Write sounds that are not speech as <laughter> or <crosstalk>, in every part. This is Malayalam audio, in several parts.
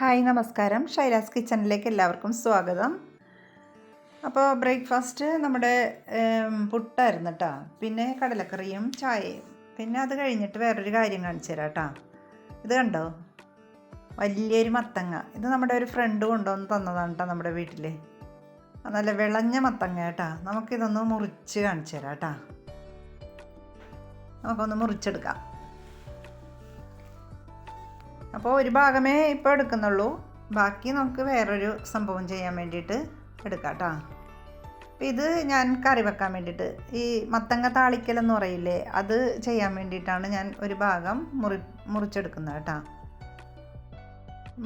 ഹായ് നമസ്കാരം. ഷൈലാസ് കിച്ചണിലേക്ക് എല്ലാവർക്കും സ്വാഗതം. അപ്പോൾ ബ്രേക്ക്ഫാസ്റ്റ് നമ്മുടെ പുട്ടായിരുന്നു കേട്ടോ പിന്നെ കടലക്കറിയും ചായയും. പിന്നെ അത് കഴിഞ്ഞിട്ട് വേറൊരു കാര്യം കാണിച്ചു തരാം കേട്ടോ ഇത് കണ്ടോ? വലിയൊരു മത്തങ്ങ. ഇത് നമ്മുടെ ഒരു ഫ്രണ്ട് കൊണ്ടുവന്ന് തന്നതാണ് കേട്ടോ നമ്മുടെ വീട്ടിൽ നല്ല വിളഞ്ഞ മത്തങ്ങ കേട്ടോ നമുക്കിതൊന്ന് മുറിച്ച് കാണിച്ചു തരാം കേട്ടോ നമുക്കൊന്ന് മുറിച്ചെടുക്കാം. അപ്പോൾ ഒരു ഭാഗമേ ഇപ്പോൾ എടുക്കുന്നുള്ളൂ. ബാക്കി നമുക്ക് വേറൊരു സംഭവം ചെയ്യാൻ വേണ്ടിയിട്ട് എടുക്കാം കേട്ടോ. അപ്പം ഇത് ഞാൻ കറി വെക്കാൻ വേണ്ടിയിട്ട് ഈ മത്തങ്ങ താളിക്കലെന്ന് പറയില്ലേ അത് ചെയ്യാൻ വേണ്ടിയിട്ടാണ് ഞാൻ ഒരു ഭാഗം മുറി മുറിച്ചെടുക്കുന്നത് കേട്ടോ.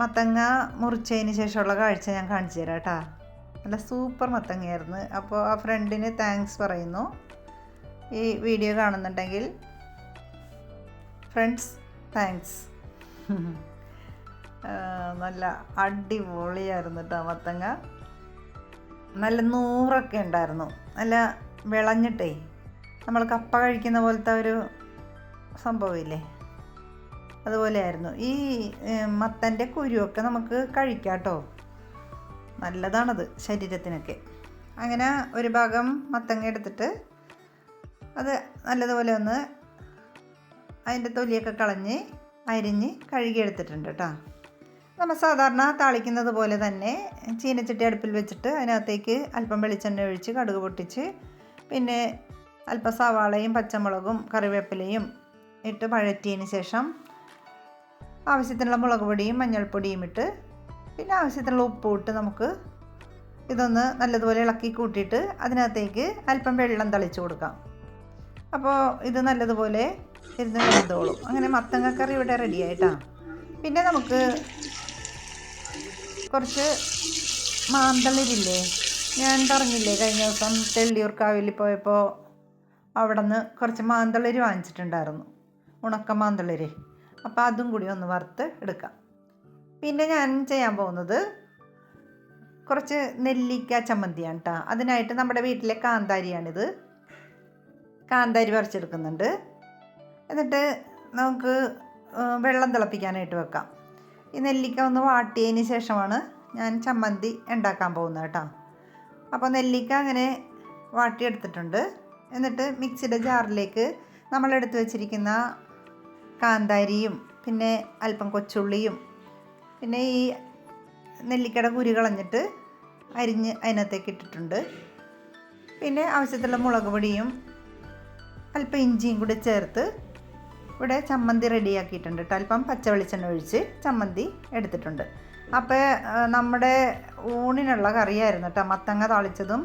മത്തങ്ങ മുറിച്ചതിന് ശേഷമുള്ള കാഴ്ച ഞാൻ കാണിച്ചു തരാം കേട്ടോ. നല്ല സൂപ്പർ മത്തങ്ങയായിരുന്നു. അപ്പോൾ ആ ഫ്രണ്ടിന് താങ്ക്സ് പറയുന്നു. ഈ വീഡിയോ കാണുന്നുണ്ടെങ്കിൽ ഫ്രണ്ട്സ് താങ്ക്സ്. നല്ല അടിപൊളിയായിരുന്നു കേട്ടോ മത്തങ്ങ. നല്ല നൂറൊക്കെ ഉണ്ടായിരുന്നു. നല്ല വിളഞ്ഞിട്ടേ നമ്മൾ കപ്പ കഴിക്കുന്ന പോലത്തെ ഒരു സംഭവമില്ലേ? അതുപോലെയായിരുന്നു. ഈ മത്തന്റെ കുരുവൊക്കെ നമുക്ക് കഴിക്കാം കേട്ടോ നല്ലതാണത് ശരീരത്തിനൊക്കെ. അങ്ങനെ ഒരു ഭാഗം മത്തങ്ങ എടുത്തിട്ട് അത് നല്ലതുപോലെ ഒന്ന് അതിന്റെ തൊലിയൊക്കെ കളഞ്ഞ് അരിഞ്ഞ് കഴുകിയെടുത്തിട്ടുണ്ട് കേട്ടോ. നമ്മൾ സാധാരണ താളിക്കുന്നത് പോലെ തന്നെ ചീനച്ചട്ടി അടുപ്പിൽ വെച്ചിട്ട് അതിനകത്തേക്ക് അല്പം വെളിച്ചെണ്ണ ഒഴിച്ച് കടുക് പൊട്ടിച്ച് പിന്നെ അല്പം സവാളയും പച്ചമുളകും കറിവേപ്പിലയും ഇട്ട് വഴറ്റിയതിന് ശേഷം ആവശ്യത്തിനുള്ള മുളക് പൊടിയും മഞ്ഞൾപ്പൊടിയും ഇട്ട് പിന്നെ ആവശ്യത്തിനുള്ള ഉപ്പും ഇട്ട് നമുക്ക് ഇതൊന്ന് നല്ലതുപോലെ ഇളക്കി കൂട്ടിയിട്ട് അതിനകത്തേക്ക് അല്പം വെള്ളം തളിച്ച് കൊടുക്കാം. അപ്പോൾ ഇത് നല്ലതുപോലെ ഇരുന്ന് വെന്തോളും. അങ്ങനെ മത്തങ്ങക്കറി ഇവിടെ റെഡി ആയിട്ടാ. പിന്നെ നമുക്ക് കുറച്ച് മാന്തളിരില്ലേ ഞാൻ പറഞ്ഞില്ലേ കഴിഞ്ഞ ദിവസം തെള്ളിയൂർക്കാവിൽ പോയപ്പോൾ അവിടെ നിന്ന് കുറച്ച് മാന്തളിരി വാങ്ങിച്ചിട്ടുണ്ടായിരുന്നു. ഉണക്ക മാന്തളിരി അപ്പോൾ അതും കൂടി ഒന്ന് വറുത്ത് എടുക്കാം. പിന്നെ ഞാൻ ചെയ്യാൻ പോകുന്നത് കുറച്ച് നെല്ലിക്ക ചമ്മന്തിയാണ് കേട്ടോ അതിനായിട്ട് നമ്മുടെ വീട്ടിലെ കാന്താരിയാണിത്. കാന്താരി പറിച്ചെടുക്കുന്നുണ്ട്. എന്നിട്ട് നമുക്ക് വെള്ളം തിളപ്പിക്കാനായിട്ട് വെക്കാം. ഈ നെല്ലിക്ക ഒന്ന് വാട്ടിയതിന് ശേഷമാണ് ഞാൻ ചമ്മന്തി ഉണ്ടാക്കാൻ പോകുന്നത് കേട്ടോ. അപ്പോൾ നെല്ലിക്ക അങ്ങനെ വാട്ടിയെടുത്തിട്ടുണ്ട്. എന്നിട്ട് മിക്സിയുടെ ജാറിലേക്ക് നമ്മളെടുത്ത് വെച്ചിരിക്കുന്ന കാന്താരിയും പിന്നെ അല്പം കൊച്ചുള്ളിയും പിന്നെ ഈ നെല്ലിക്കയുടെ കുരു കളഞ്ഞിട്ട് അരിഞ്ഞ് അതിനകത്തേക്ക് ഇട്ടിട്ടുണ്ട്. പിന്നെ ആവശ്യത്തിലുള്ള മുളക് പൊടിയും അല്പം ഇഞ്ചിയും കൂടി ചേർത്ത് ഇവിടെ ചമ്മന്തി റെഡിയാക്കിയിട്ടുണ്ട് കേട്ടോ. അല്പം പച്ച വെളിച്ചെണ്ണ ഒഴിച്ച് ചമ്മന്തി എടുത്തിട്ടുണ്ട്. അപ്പോൾ നമ്മുടെ ഊണിനുള്ള കറിയായിരുന്നു കേട്ടോ. മത്തങ്ങ താളിച്ചതും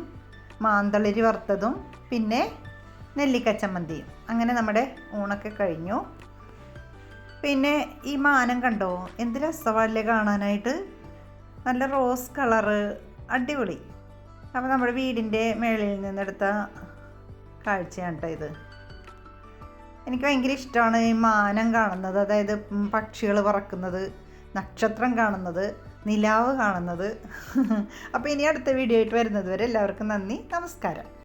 മാന്തളിരി വറുത്തതും പിന്നെ നെല്ലിക്ക ചമ്മന്തിയും. അങ്ങനെ നമ്മുടെ ഊണൊക്കെ കഴിഞ്ഞു. പിന്നെ ഈ മാനം കണ്ടോ? എന്ത് രസമല്ലേ കാണാനായിട്ട്? നല്ല റോസ് കളറ് അടിപൊളി. അപ്പോൾ നമ്മുടെ വീടിന്റെ മേളിൽ നിന്നെടുത്ത കാഴ്ചയാണ് കേട്ടോ ഇത്. എനിക്ക് ഭയങ്കര ഇഷ്ടമാണ് ഈ മാനം കാണുന്നത്. അതായത് പക്ഷികൾ പറക്കുന്നത് നക്ഷത്രം കാണുന്നത് നിലാവ് കാണുന്നത്. <laughs> അപ്പോൾ ഇനി അടുത്ത വീഡിയോ ആയിട്ട് വരുന്നത് വരെ എല്ലാവർക്കും നന്ദി നമസ്കാരം.